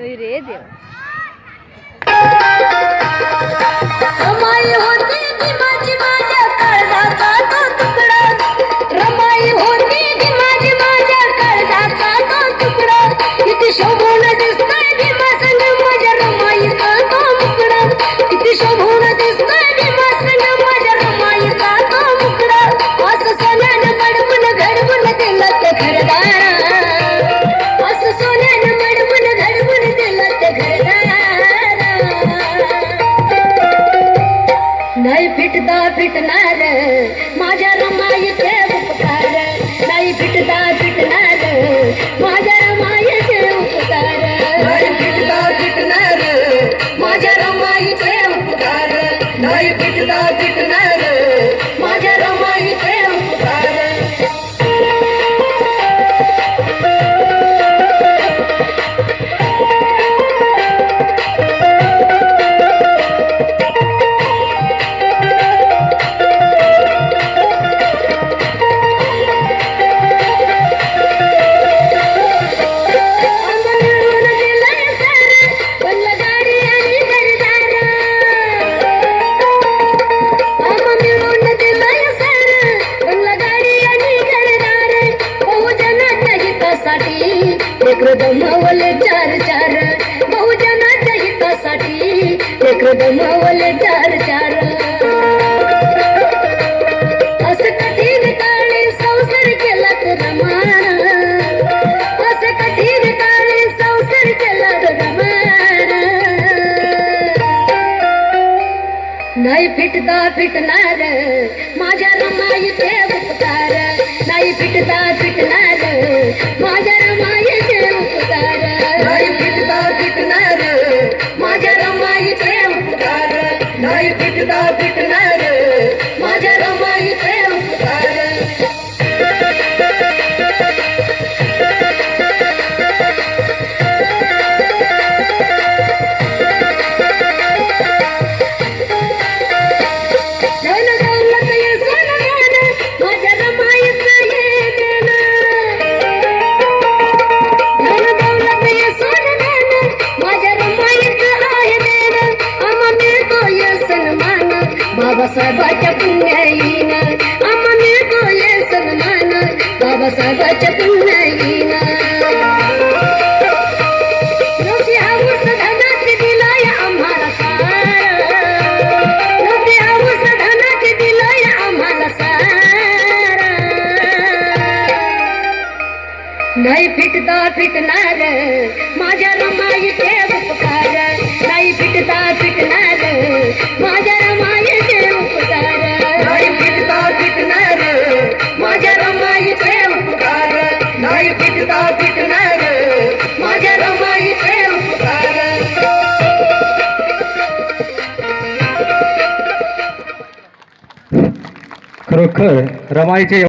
Doireira. नाही पिटणार फिटणार माझ्या रमाईचे उपकार. नाही पिटता फिटणार माझ्या रमाईचे उपकार. नाही पिटता पिटणार माझ्या रमाईचे उपकार. नाही पिटता पिटणार लेकरं दमावले चार चार. बहुजनाच्या हितासाठी लेकरं दमावले चार चार. असं कठीण काळी संसार केला तर असं कठीण काळी संसार केला तर नाही फिटता फिटणार माझ्या रमाई देव आम्हाला सार नव्हती हाऊस सन्मान बाबासाहेबाच्या आम्हाला सार नाही फिटता फिटणार नाही पिटता पिटणार माझ्या रमाईचे उपकार. खरोखर रमाईचे